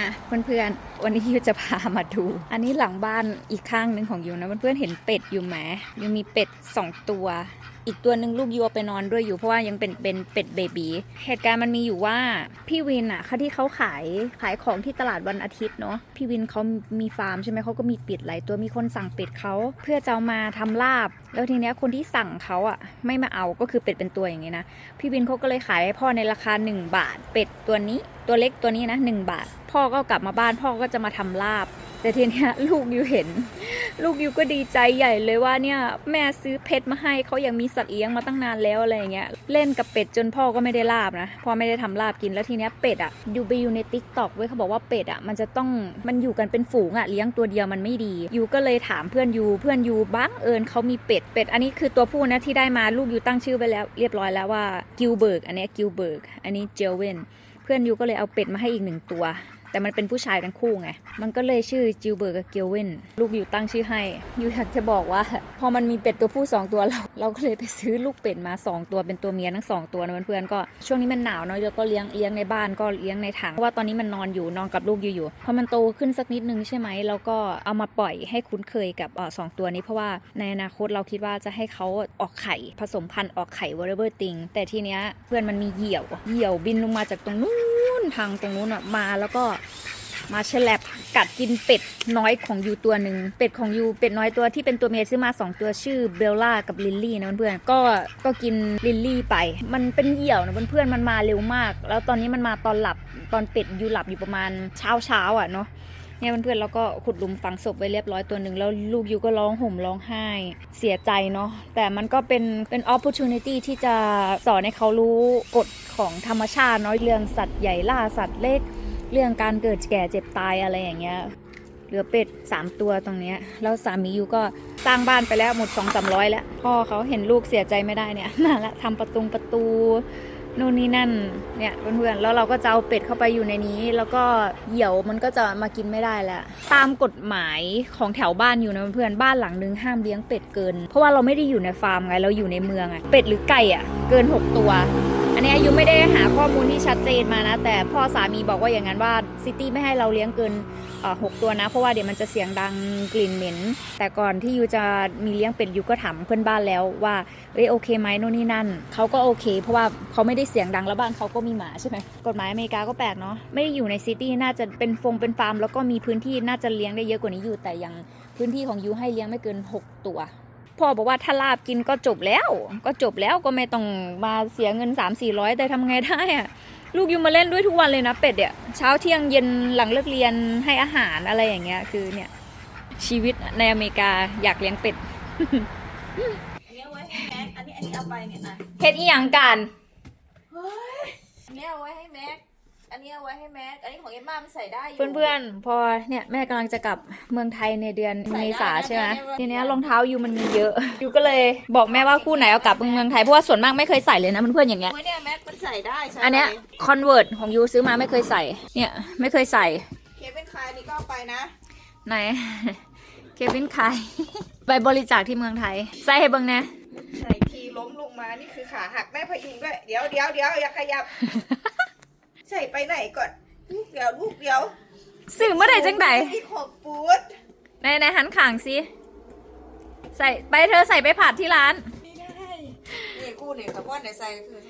อะเพื่อนๆ วันนี้ยูจะพามาดู อันนี้หลังบ้านอีกข้างหนึ่งของยูนะเพื่อนๆเห็นเป็ดอยู่ไหมยูมีเป็ดสองตัวอีกตัวหนึ่งลูกยูเอาไปนอนด้วยอยู่เพราะว่ายังเป็นเป็นเป็ดเบบีเหตุการณ์มันมีอยู่ว่าพี่วินอะเขาที่เขาขายขายของที่ตลาดวันอาทิตย์เนาะพี่วินเขามีฟาร์มใช่ไหมเขาก็มีเป็ดหลายตัวมีคนสั่งเป็ดเขาเพื่อจะมาทำลาบ แล้วทีเนี้ยคนที่สั่งเขาอะไม่มาเอาก็คือเป็ดเป็นตัวอย่างงี้นะพี่วินเขาก็เลยขายให้พ่อในราคา 1 บาท เป็ดตัวนี้ตัวเล็กตัวนี้นะ1บาท พ่อก็กลับมาบ้านพ่อก็จะมาทำลาบ แต่ทีเนี้ยลูกยูเห็น ลูกยูก็ดีใจใหญ่เลยว่าเนี่ยแม่ซื้อเพชรมาให้เขายังมีสัตว์เลี้ยงมาตั้งนานแล้วอะไรอย่างเงี้ยเล่นกับเป็ดจนพ่อก็ไม่ได้ลาบนะพ่อไม่ได้ทำลาบกินแล้วทีเนี้ยเป็ดอะยูไปอยู่ในติ๊กต็อกเว้ยเขาบอกว่าเป็ดอะมันจะต้องมันอยู่กันเป็นฝูงอะเลี้ยงตัวเดียวมันไม่ดียูก็เลยถามเพื่อนยูเพื่อนยูบังเอิญเขามีเป็ดเป็ด อันนี้คือตัวผู้นะที่ได้มาลูกยูตั้งชื่อไปแล้ว เรียบร้อยแล้วว่ากิลเบิร์กอันนี้กิลเบิร์กอันนี้เจลเวนเพื่อนยูก็เลยเอาเป็ดมาให้อีกหนึ่งตัว แต่มันเป็นผู้ชายทั้งคู่ไง มันก็เลยชื่อจิลเบิร์กกับเกลเวนลูกอยู่ตั้งชื่อให้ยูอยากจะบอกว่า พอมันมีเป็ดตัวผู้ 2 ตัวเราเราก็เลยไปซื้อลูกเป็ดมา 2 ตัวเป็นตัวเมียทั้ง 2 ตัวนะเพื่อนๆก็ช่วงนี้มันหนาวเนาะเราก็เลี้ยงเลี้ยงในบ้านก็เลี้ยงในถังเพราะว่าตอนนี้มันนอนอยู่นอนกับลูกอยู่อยู่พอมันโตขึ้นสักนิดนึงใช่ไหมเราก็เอามาปล่อยให้คุ้นเคยกับออสองตัวนี้เพราะว่าในอนาคตเราคิดว่าจะให้เขาออกไข่ผสมพันธุ์ออกไข่ whatever thing แต่ทีเนี้ยเพื่อนมันมีเหยี่ยวเหยี่ยวบินลงมาจากตรงนู้น ทางตรงนู้นอะมาแล้วก็มาแฉลบกัดกินเป็ดน้อยของยูตัวหนึ่งเป็ดของยูเป็ดน้อยตัวที่เป็นตัวเมียซื้อมาสองตัวชื่อเบลล่ากับลิลลี่นะเพื่อนก็ก็กินลิลลี่ไป มันเป็นเหี่ยวนะเพื่อนๆมันมาเร็วมาก แล้วตอนนี้มันมาตอนหลับตอนเป็ดยูหลับอยู่ประมาณเช้าเช้าอะเนาะ เนี่ยเพื่อนๆเราก็ขุดหลุมฝังศพไว้เรียบร้อยตัวหนึ่งแล้วลูกยูก็ร้องห่มร้องไห้เสียใจเนาะแต่มันก็เป็นเป็น opportunity ที่จะสอนให้เขารู้กฎของธรรมชาติเนาะเรื่องสัตว์ใหญ่ล่าสัตว์เล็กเรื่องการเกิดแก่เจ็บตายอะไรอย่างเงี้ยเหลือเป็ด 3 ตัวตรงเนี้ยแล้วสามียูก็สร้างบ้านไปแล้วหมด2 3 0 0 แล้วพ่อเขาเห็นลูกเสียใจไม่ได้เนี่ยนั่นแหละทำประตูประตู นู่นนี่นั่นเนี่ยเพื่อนๆแล้วเราก็จะเอาเป็ดเข้าไปอยู่ในนี้ แล้วก็เหี่ยวมันก็จะมากินไม่ได้แล้วตามกฎหมายของแถวบ้านอยู่นะเพื่อนบ้านหลังนึงห้ามเลี้ยงเป็ดเกิน เพราะว่าเราไม่ได้อยู่ในฟาร์มไงเราอยู่ในเมืองไงเป็ดหรือไก่อะเกิน 6 ตัว อันนี้อายุไม่ได้หาข้อมูลที่ชัดเจนมานะ แต่พ่อสามีบอกว่าอย่างนั้นว่า ซิตี้ไม่ให้เราเลี้ยงเกินหกตัวนะ เพราะว่าเดี๋ยวมันจะเสียงดังกลิ่นเหม็น แต่ก่อนที่ยูจะมีเลี้ยงเป็ดยูก็ถามเพื่อนบ้านแล้วว่าเอ้ยโอเคไหมโน่นนี่นั่นเขาก็โอเค เพราะว่าเขาไม่ได้เสียงดังแล้วบ้านเขาก็มีหมาใช่ไหมกฎหมายอเมริกาก็แปลกเนาะไม่ได้อยู่ในซิตี้น่าจะเป็นฟงเป็นฟาร์ม แล้วก็มีพื้นที่น่าจะเลี้ยงได้เยอะกว่านี้อยู่แต่ยังพื้นที่ของยูให้เลี้ยงไม่เกินหกตัวพ่อบอกว่าถ้าลาบกินก็จบแล้ว ก็จบแล้วก็ไม่ต้องมาเสียเงิน 3 4 0 0 แต่ทำไงได้อะ ลูกยูมาเล่นด้วยทุกวันเลยนะเป็ดเนี่ยเช้าเที่ยงเย็นหลังเลิกเรียนให้อาหารอะไรอย่างเงี้ยคือเนี่ย ชีวิตในอเมริกาอยากเลี้ยงเป็ดอันนี้เอาไว้ให้แม็กอันนี้อันนี้เอาไปเนี่ยนะเฮ็ดอีหยังกันเฮ้ยอันนี้เอาไว้ให้แม็ก อันนี้เอาไว้ให้แม็ก อันนี้ของเอ็มม่ามันใส่ได้อยู่ เพื่อนๆ พอเนี่ยแม่กำลังจะกลับเมืองไทยในเดือนใส่เมได้ษานะใช่ไหมแต่เนี่ยทีเนี้ยรองเท้ายูมันมีเยอะ ยูก็เลยบอกแม่ว่าคู่ไหนเอากลับเมืองไทยเพราะว่าส่วนมากไม่เคยใส่เลยนะเพื่อนๆอย่างเงี้ยโอ้ยเนี่ยแม็กมันใส่ได้ใช่อันเนี้ยคอนเวิร์ตของยูซื้อมาไม่เคยใส่ เนี่ยไม่เคยใส่ เคเป็นคลายนี่ก็เอาไปนะ ไหน เควินคาย ไปบริจาคที่เมืองไทย ใส่ให้เบิ่งนะ ใส่ทีล้มลงมา นี่คือขาหักแม่พยุงด้วย เดี๋ยวเดี๋ยวเดี๋ยวอย่าขยับ ใส่ไปไหนก่อนลูกเดียวลูกเดียวสื่อเมื่อไหร่จังไดอีกหกฟุตในในหันข่างสิใส่ไปเธอใส่ไปผัดที่ร้าน ไม่ได้ นี่กูเนี่ยกับว่าไหนใส่คือ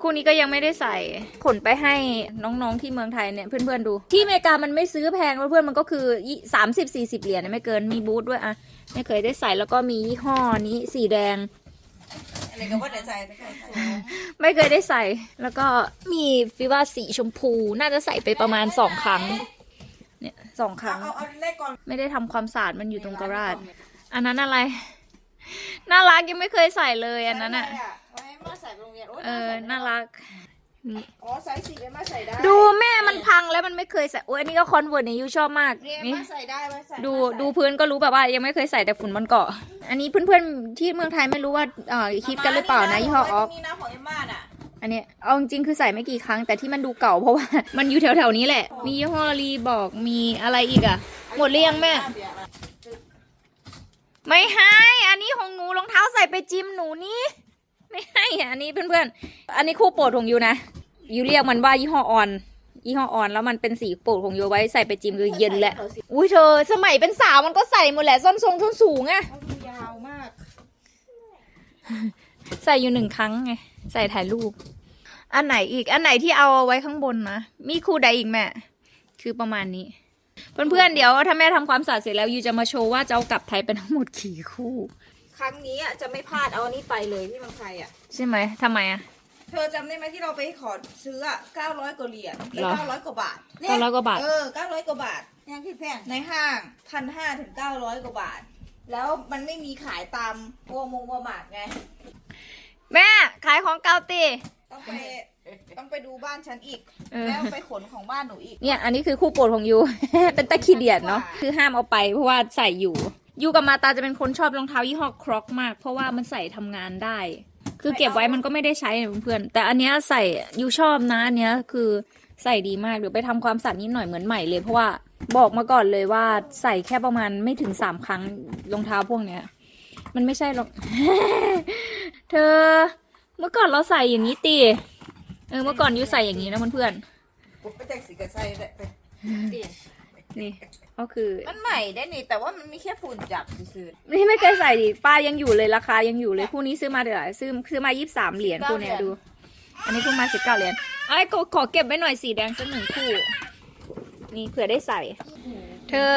คู่นี้ก็ยังไม่ได้ใส่ขนไปให้น้องๆที่เมืองไทยเนี่ยเพื่อนๆดู ที่อเมริกามันไม่ซื้อแพงเพื่อนๆมันก็คือสามสิบสี่สิบเหรียญนะไม่เกินมีบูธด้วยอะไม่เคยได้ใส่แล้วก็มียี่ห้อนี้สีแดง อะไรกับว่าไหนใส่ไม่ใส่ใส่ไม่เคยได้ใส่ แล้วก็มีฟิว่าสีชมพู น่าจะใส่ไปประมาณสองครั้ง เนี่ยสองคเอารั้ง เอาเอาเลขก่อนไม่ได้ทำความสะอาดมันอยู่ตรงกระดาษอันนั้นอะไร น่ารักยังไม่เคยใส่เลยอันนั้นอะ ไว้ให้มาใส่ไปโรงเรียนโยเออ น่ารักนี่ อ๋อไซส์สี่เอ็มมาใส่ได้ดูแม่มันพังแล้วมันไม่เคยใส่โอ้ยอันนี้ก็คอนเวิร์ตนี่ยูชอบมากเนี่ยนี่มาใส่ได้มาใส่ดูมาใส่ดูพื้นก็รู้แบบว่ายังไม่เคยใส่แต่ฝุ่นมันเกาะ อันนี้เพื่อนๆที่เมืองไทยไม่รู้ว่าเอ่อคิดกันหรือเปล่านะยี่ห้อออฟ นี่นะของเอ็มม่าน่ะอันเนี้ยเอาจริงๆคือใส่ไม่กี่ครั้งแต่ที่มันดูเก่าเพราะว่า มันอยู่แถวๆนี้แหละ มียี่ห้อรีบอกมีอะไรอีกอะหมดหรือยังแม่ ไม่ให้ อันนี้ของหนูรองเท้าใส่ไปจิมหนูนี่ ไม่ให้อะอันนี้เพื่อนๆ อันนี้คู่โปรดของยูนะยูเรียกมันว่ายี่ห้อออนยี่ห้อออนแล้วมันเป็นสีโปรดของโยไว้ใส่ไปจิมคือเย็นแหละ อุ้ยเธอ สมัยเป็นสาวมันก็ใส่หมดแหละส้นทรงส้นสูงอะเขาดูยาวมาก ใส่อยู่หนึ่งครั้งไง ใส่ถ่ายรูป อันไหนอีก อันไหนที่เอาไว้ข้างบนนะ มีคู่ใดอีกแม่ คือประมาณนี้ เพื่อนๆเดี๋ยวถ้าแม่ทำความสะอาดเสร็จแล้วยูจะมาโชว์ว่าจะเอากลับไทยเป็นทั้งหมดกี่คู่ ครั้งนี้อะจะไม่พลาดเอาอันนี้ไปเลยที่เมืองไทยอะ ใช่ไหมทำไมอะเธอจำได้ไหมที่เราไปขอซื้ออะ900กว่าเหรียญเหรอเก้าร้อยกว่าบาทเก้าร้อยกว่าบาทเออ900กว่าบาทยังคิดแพงในห้างพันห้าถึงเก้าร้อยกว่าบาท แล้วมันไม่มีขายตามวัวมงวัวหมากไง แม่ขายของเกาตีต้องไปต้องไปดูบ้านฉันอีก เออ แล้วไปขนของบ้านหนูอีก เนี่ย อันนี้คือคู่โปรดของยู เป็นตะขี้เดียดเนาะ คือห้ามเอาไปเพราะว่าใส่อยู่ ยูกับมาตาจะเป็นคนชอบรองเท้ายี่ห้อครอกมาก เพราะว่ามันใส่ทำงานได้ คือเก็บไว้มันก็ไม่ได้ใช้นะเพื่อนๆแต่อันเนี้ยใส่ยูชอบนะอันเนี้ยคือใส่ดีมากเดี๋ยวไปทำความสะอาดนิดหน่อยเหมือนใหม่เลย เพราะว่าบอกมาก่อนเลยว่าใส่แค่ประมาณไม่ถึงสามครั้งรองเท้าพวกเนี้ย มันไม่ใช่หรอก เธอ เมื่อก่อนเราใส่อย่างนี้ตีเออเมื่อก่อนยูใส่อย่างนี้นะเพื่อนๆ ผมไปแจ็คสีกระใส่เลยไปนี่ ก็คือมันใหม่ได้นี่แต่ว่ามันมีแค่ฝุ่นจับซื้อนี่ไม่เคยใส่ดิป้ายังอยู่เลยราคายังอยู่เลยคู่นี้ซื้อมาเดี๋ยวาซื้อซื้อมายี่สิบสามเหรียญคู่เนี้ยดู อันนี้เพิ่งมาสิบเก้าเหรียญไอ้ยขอขอเก็บไว้หน่อยสีแดงสักหนึ่งคู่ นี่เผื่อได้ใส่ เธอ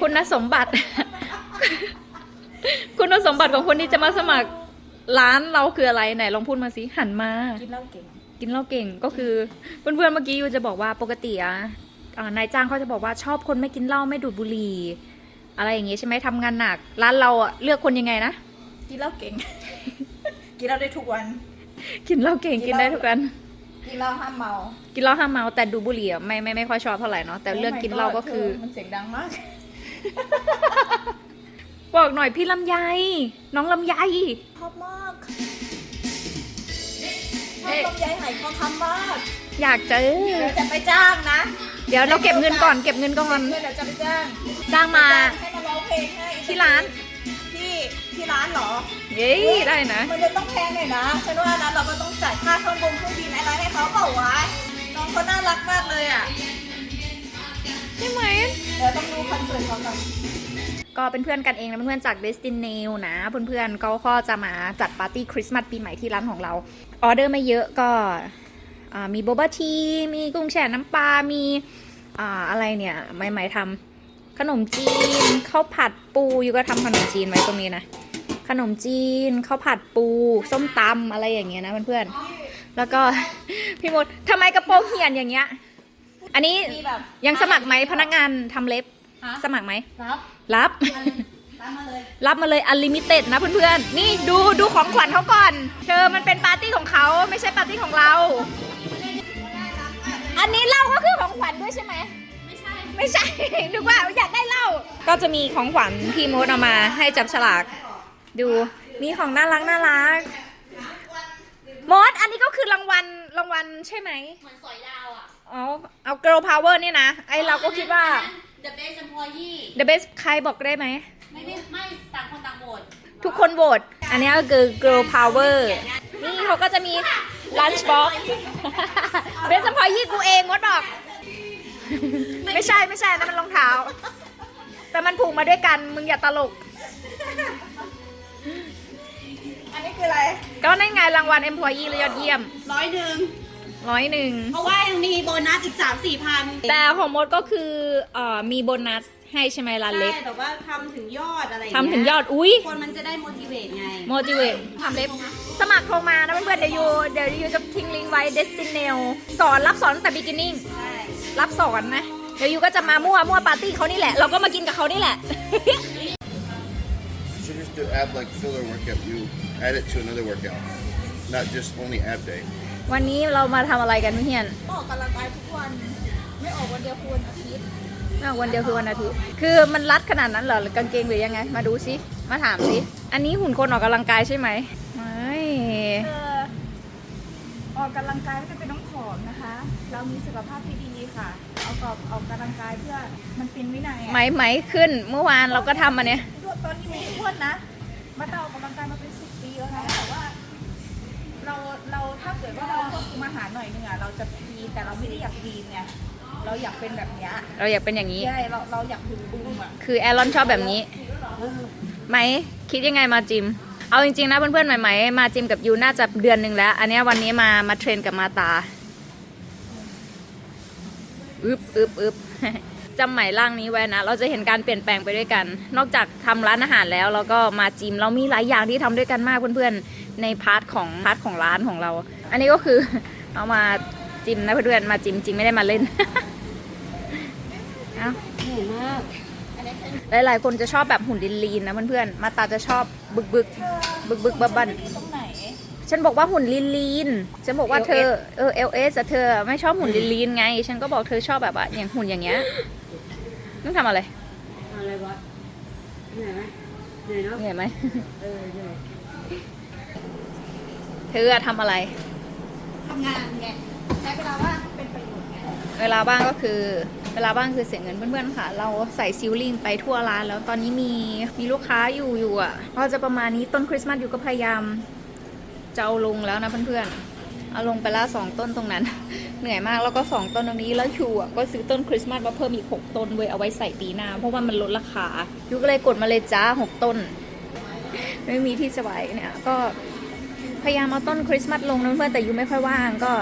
คุณสมบัติ คุณสมบัติของคนที่จะมาสมัครร้านเราคืออะไรไหนลองพูดมาสิหันมาๆกินเหล้าเก่ง กินเหล้าเก่งก็คือเพื่อนๆเมื่อกี้ยูจะบอกว่าปกติอะอ่า นายจ้างเขาจะบอกว่าชอบคนไม่กินเหล้าไม่ดูดบุหรี่อะไรอย่างงี้ใช่ไหมทำงานหนัก ร้านเราอะเลือกคนยังไงนะ กินเหล้าเก่ง กินเหล้าได้ทุกวัน กินเหล้าเก่งกิกินนเหได้ล้าทุกวันกินเหล้าห้ามเมากินเหล้าห้ามเมาแต่ดูบุหรี่อะไม่ไม่ไม่ค่อยชอบเท่าไหร่เนาะแต่เรื่องกินเหล้าก็คือ มันเสียงดังมาก บอกหน่อยพี่ลำไยน้องลำไย ชอบมากเอ๊ะชอบลำไยไหทองคำมากอยากเจอ เดี๋ยวจะไปจ้างนะ เดี๋ยวเราเก็บเงินก่อนเก็บเงินก่อนเดี๋ยวจะไปจ้างจ้างมาให้มาร้องเพลงให้ที่ร้านที่ที่ร้านเหรอ เย้ได้นะ มันจะต้องแพงหน่อยนะฉันว่านะเราก็ต้องจ่ายค่าเครื่องบงเครื่องบินอะไรให้เขาเปล่าวะน้องเขาน่ารักมากเลยอะใช่ไหมเดี๋ยวต้องดูคอนเสิร์ตเขาก่อนก็เป็นเพื่อนกันเองนะเพื่อนๆจาก Destiny นะ เพื่อนๆก็ก็จะมาจัดปาร์ตี้คริสต์มาสปีใหม่ที่ร้านของเรา ออเดอร์ไม่เยอะก็อ่า มีโบบาทีมีกุ้งแช่น้ำปลา มีอ่าอะไรเนี่ยใหม่ๆทำขนมจีนข้าวผัดปูอยู่ก็ทำขนมจีนไว้ตรงนี้นะ ขนมจีนข้าวผัดปู ส้มตำอะไรอย่างเงี้ยนะเพื่อนๆแล้วก็พี่มดทำไมกระโปรงเหี่ยนอย่างเงี้ย อันนี้มีแบบยังสมัครไหมพนักงานทำเล็บฮะสมัครไหมรับรับตามมาเลยรับมาเลยอ n l ลิมิเต็ดนะเพื่อนๆ นี่ดูดูของขวัญเขาก่อน เธอมันเป็นปาร์ตี้ของเขาไม่ใช่ปาร์ตี้ของเรา อันนี้เหล้าก็คือของขวัญด้วยใช่ไหม ไม่ใช่ ไม่ใช่ นึกว่าอยากได้เหล้า ก็จะมีของขวัญที่มดเอามาให้จับฉลาก ดู มีของน่ารักน่ารักมด อันนี้ก็คือรางวัลรางวัลใช่ไหม เหมือนสอยดาวอะเอาเอา girl power เนี่ยนะ ไอเราก็คิดว่า The best employee the best ใครบอกได้ไหม ไม่ไม่ไม่ต่างคนต่างโหวตทุกคนโหวต อันนี้ก็คือ girl power นี่เขาก็จะมี lunch box เบสพอยี่กูเองมดบอก ไม่ใช่ไม่ใช่นั่นมันรองเท้า แต่มันผูกมาด้วยกันมึงอย่าตลก อันนี้คืออะไรก็นั่นไงรางวัล employee ยอดเยี่ยมร้อยหนึ่งร้อยหนึ่งเพราะว่ายังมีโบนัสอีกสามสี่พันแต่ของมดก็คือเอ่อมีโบนัสให้ใช่ไหมร้านเล็ก ใช่แบบว่าทำถึงยอดอะไรอาทำถึงยอด อุ้ยคนมันจะได้ motivate ไง motivate ทำเล็บ สมัครโทรมานะเพื่อนๆเดี๋ยวยูเดี๋ยวยูจะทิ้งลิงก์ไว้ Destiny สอนรับสอนตั้งแต่ beginning ใช่รับสอนนะ เดี๋ยวยูก็จะมามั่วมั่วปาร์ตี้เขานี่แหละ เราก็มากินกับเขานี่แหละ You should just do ab like filler workout. You add it to another workout, not just only ab day. วันนี้เรามาทำอะไรกันพี่เฮียนออกกำลังกายทุกวัน ไม่ออกวันเดียวคือวันอาทิตย์อ้าววันเดียวคือวันอาทิตย์ คือมันรัดขนาดนั้นเหรอหรือกางเกงหรือยังไง มาดูสิ มาถามสิ อันนี้หุ่นคนออกกำลังกายใช่ไหมไม่เออ ออกกำลังกายไม่จำเป็นต้องผอมนะคะ เรามีสุขภาพที่ดีค่ะ เอากอบออกกำลังกายเพื่อมันเป็นวินัยอะไหมไหมขึ้นเมื่อวานเราก็ทำมาเนี่ย ตอนนี้ไม่ได้อ้วนนะ มาต่อออกกำลังกายมาเป็นสิบปีแล้วนะแต่ว่า เราเราถ้าเกิดว่าเราควบคุมอาหารหน่อยนึงอะเราจะพีแต่เราไม่ได้อยากพีไงเราอยากเป็นแบบเนี้ยเราอยากเป็นอย่างนี้ ใช่เราเราอยากดูบูมอะคือแอรอนชอบแบบนี้ ไหมคิดยังไงมาจิม เอาจริงๆนะเพื่อนๆใหม่ๆมาจิมกับยูน่าจะเดือนหนึ่งแล้ว อันนี้วันนี้มามาเทรนกับมาตาอึบอึบอึบจำใหม่ร่างนี้ไว้นะ เราจะเห็นการเปลี่ยนแปลงไปด้วยกัน นอกจากทำร้านอาหารแล้วเราก็มาจิมเรามีหลายอย่างที่ทำด้วยกันมากเพื่อนๆ ในพาร์ทของพาร์ทของร้านของเรา อันนี้ก็คือเอามาจิมนะเพื่อนๆมาจิมจริงไม่ได้มาเล่น เอาเหนื่อยมาก หลายๆ คนจะชอบแบบหุ่นลีนๆนะเพื่อนๆ มาตาจะชอบบึกบึกบึกบึกบับบันตรงไหน ฉันบอกว่าหุ่นลีนๆ ฉันบอกว่าเธอเออเอลเอสเธอไม่ชอบหุ่นลีนๆไง ฉันก็บอกเธอชอบแบบว่าอย่างหุ่นอย่างเงี้ยต้องทำอะไรอะไรวะเหนื่อยไหมเหนื่อยเนาะเหนื่อยไหมเออเหนื่อยเธออะทำอะไรทำงานไงใช้เวลาว่าง เวลาบ้างก็คือ เวลาบ้างคือเสียเงินเพื่อนๆค่ะ เราใส่ซิลลิงไปทั่วร้าน แล้วตอนนี้มีมีลูกค้าอยู่อยู่อะก็จะประมาณนี้ต้นคริสต์มาสอยู่ก็พยายามจะเอาลงแล้วนะเพื่อนๆเอาลงไปละสองต้นตรงนั้น เหนื่อยมากแล้วก็สองต้นตรงนี้แล้วยูอะก็ซื้อต้นคริสต์มาสมาเพิ่มอีกหกต้นเว้ยเอาไว้ใส่ปีหน้าเพราะว่ามันลดราคายูก็เลยกดมาเลยจ้าหกต้น ไม่มีที่จะไว้เนี่ยก็พยายามเอาต้นคริสต์มาสลงนะเพื่อนแต่ยูไม่ค่อยว่างก็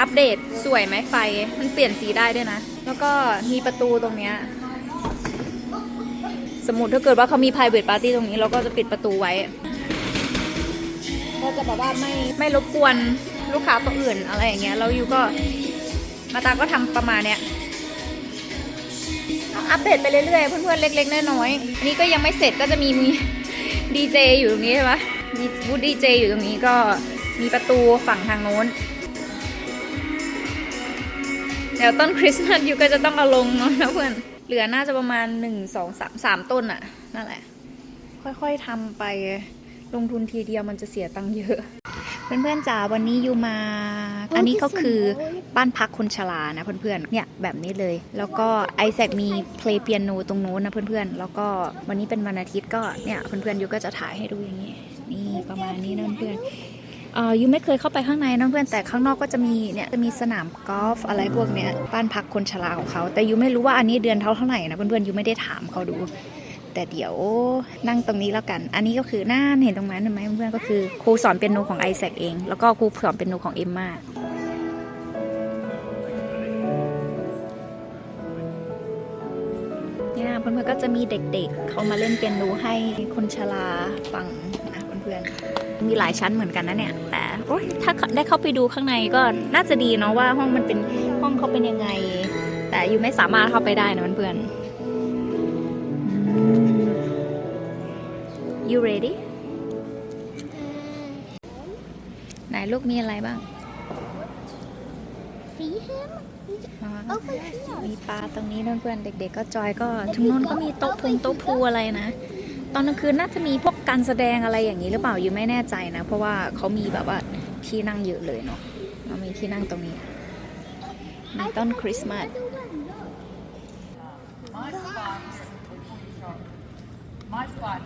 อัปเดตสวยไหมไฟ มันเปลี่ยนสีได้ด้วยนะ แล้วก็มีประตูตรงเนี้ย สมมติถ้าเกิดว่าเขามี private party ตรงนี้ เราก็จะปิดประตูไว้ ก็จะแบบว่าไม่ไม่รบกวนลูกค้าตัวอื่นอะไรอย่างเงี้ยแล้วยูก็มาตาก็ทำประมาณเนี้ยอัปเดตไปเรื่อยๆ เพื่อนๆ เล็ก ๆ น้อยๆอันนี้ก็ยังไม่เสร็จก็จะมีมีดีเจอยู่ตรงนี้ใช่ปะมีบูธดีเจอยู่ตรงนี้ก็มีประตูฝั่งทางโน้น เดี๋ยวต้นคริสต์มาสยูก็จะต้องเอาลงเนาะนะเพื่อน เหลือน่าจะประมาณหนึ่งสองสามสามต้นอะนั่นแหละ ค่อยๆทำไปลงทุนทีเดียวมันจะเสียตังค์เยอะ เพื่อนๆจ๋าวันนี้ยูมา อันนี้ก็คือบ้านพักคนชรานะเพื่อนๆเนี่ยแบบนี้เลย แล้วก็ไอแซคมีเพลย์เปียโนตรงโน้นนะเพื่อนๆ แล้วก็วันนี้เป็นวันอาทิตย์ก็เนี่ยเพื่อนๆยูก็จะถ่ายให้ดูอย่างนี้นี่ประมาณนี้นะเพื่อนๆ ยูไม่เคยเข้าไปข้างในนะเพื่อนแต่ข้างนอกก็จะมีเนี่ยจะมีสนามกอล์ฟอะไรพวกเนี้ยบ้านพักคนชราของเขา แต่ยูไม่รู้ว่าอันนี้เดือนเท่าเท่าไหร่นะเพื่อนๆยูไม่ได้ถามเขาดู แต่เดี๋ยวนั่งตรงนี้แล้วกัน อันนี้ก็คือหน่าเห็นตรงนั้นเห็นไหมเพื่อนๆก็คือครูสอนเปียโนของไอแซคเอง แล้วก็ครูสอนเปียโนของเอมมาเนี่ยเพื่อนๆก็จะมีเด็กๆเขามาเล่นเปียโนให้คนชราฟัง พื่อนๆ มีหลายชั้นเหมือนกันนะเนี่ย แต่โอ๊ยถ้าได้เข้าไปดูข้างในก็น่าจะดีเนาะว่าห้องมันเป็นห้องเขาเป็นยังไง แต่อยู่ไม่สามารถเข้าไปได้นะเพื่อนๆ you ready ไหนลูกมีอะไรบ้าง See him? อ๋อ Over here. มีปลาตรงนี้นะเพื่อนๆเด็ก ๆ ก็จอยก็ทางโน้นก็มีโต๊ะพุงโต๊ะพูอะไรนะ ตอนกลางคืนน่าจะมีพวกการแสดงอะไรอย่างนี้หรือเปล่าอยู่ไม่แน่ใจนะ เพราะว่าเขามีแบบว่าที่นั่งเยอะเลยเนาะเรามีที่นั่งตรงนี้มีต้นคริสต์มาส My spot